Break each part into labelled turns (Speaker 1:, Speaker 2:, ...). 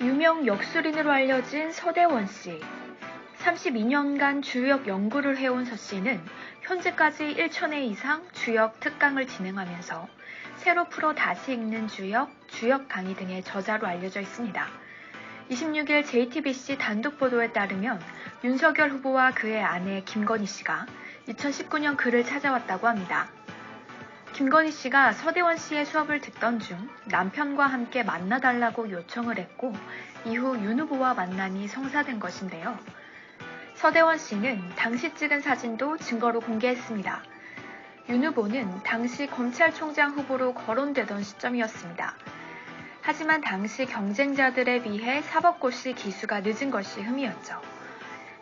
Speaker 1: 유명 역술인으로 알려진 서대원 씨. 32년간 주역 연구를 해온 서 씨는 현재까지 1천회 이상 주역 특강을 진행하면서 새로 풀어 다시 읽는 주역, 주역 강의 등의 저자로 알려져 있습니다. 26일 JTBC 단독 보도에 따르면 윤석열 후보와 그의 아내 김건희 씨가 2019년 그를 찾아왔다고 합니다. 김건희 씨가 서대원 씨의 수업을 듣던 중 남편과 함께 만나달라고 요청을 했고 이후 윤 후보와 만남이 성사된 것인데요. 서대원 씨는 당시 찍은 사진도 증거로 공개했습니다. 윤 후보는 당시 검찰총장 후보로 거론되던 시점이었습니다. 하지만 당시 경쟁자들에 비해 사법고시 기수가 늦은 것이 흠이었죠.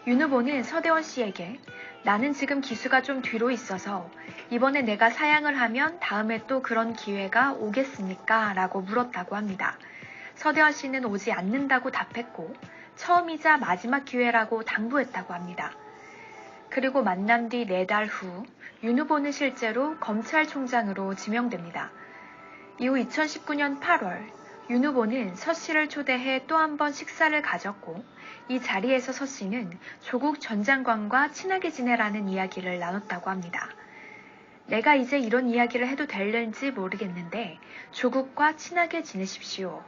Speaker 1: 윤 후보는 서대원 씨에게 나는 지금 기수가 좀 뒤로 있어서 이번에 내가 사양을 하면 다음에 또 그런 기회가 오겠습니까? 라고 물었다고 합니다. 서대원 씨는 오지 않는다고 답했고 처음이자 마지막 기회라고 당부했다고 합니다. 그리고 만남 뒤 네 달 후 윤 후보는 실제로 검찰총장으로 지명됩니다. 이후 2019년 8월 윤 후보는 서 씨를 초대해 또 한 번 식사를 가졌고 이 자리에서 서 씨는 조국 전 장관과 친하게 지내라는 이야기를 나눴다고 합니다. 내가 이제 이런 이야기를 해도 될는지 모르겠는데 조국과 친하게 지내십시오.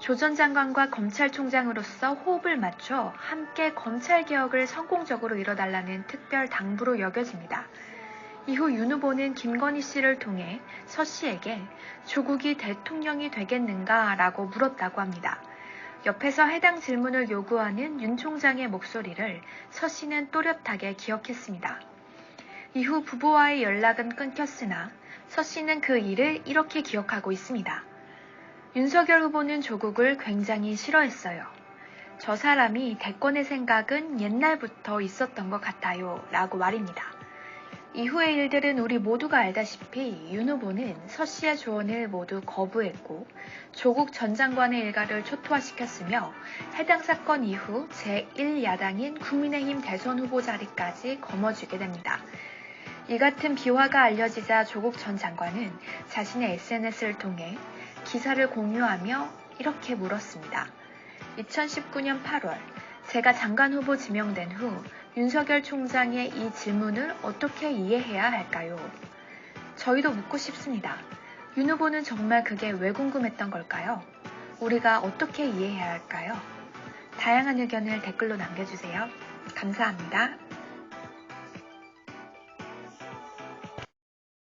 Speaker 1: 조 전 장관과 검찰총장으로서 호흡을 맞춰 함께 검찰개혁을 성공적으로 이뤄달라는 특별 당부로 여겨집니다. 이후 윤 후보는 김건희 씨를 통해 서 씨에게 조국이 대통령이 되겠는가 라고 물었다고 합니다. 옆에서 해당 질문을 요구하는 윤 총장의 목소리를 서 씨는 또렷하게 기억했습니다. 이후 부부와의 연락은 끊겼으나 서 씨는 그 일을 이렇게 기억하고 있습니다. 윤석열 후보는 조국을 굉장히 싫어했어요. 저 사람이 대권의 생각은 옛날부터 있었던 것 같아요. 라고 말입니다. 이후의 일들은 우리 모두가 알다시피 윤 후보는 서 씨의 조언을 모두 거부했고 조국 전 장관의 일가를 초토화시켰으며 해당 사건 이후 제1야당인 국민의힘 대선 후보 자리까지 거머쥐게 됩니다. 이 같은 비화가 알려지자 조국 전 장관은 자신의 SNS를 통해 기사를 공유하며 이렇게 물었습니다. 2019년 8월 제가 장관 후보 지명된 후 윤석열 총장의 이 질문을 어떻게 이해해야 할까요? 저희도 묻고 싶습니다. 윤 후보는 정말 그게 왜 궁금했던 걸까요? 우리가 어떻게 이해해야 할까요? 다양한 의견을 댓글로 남겨주세요. 감사합니다.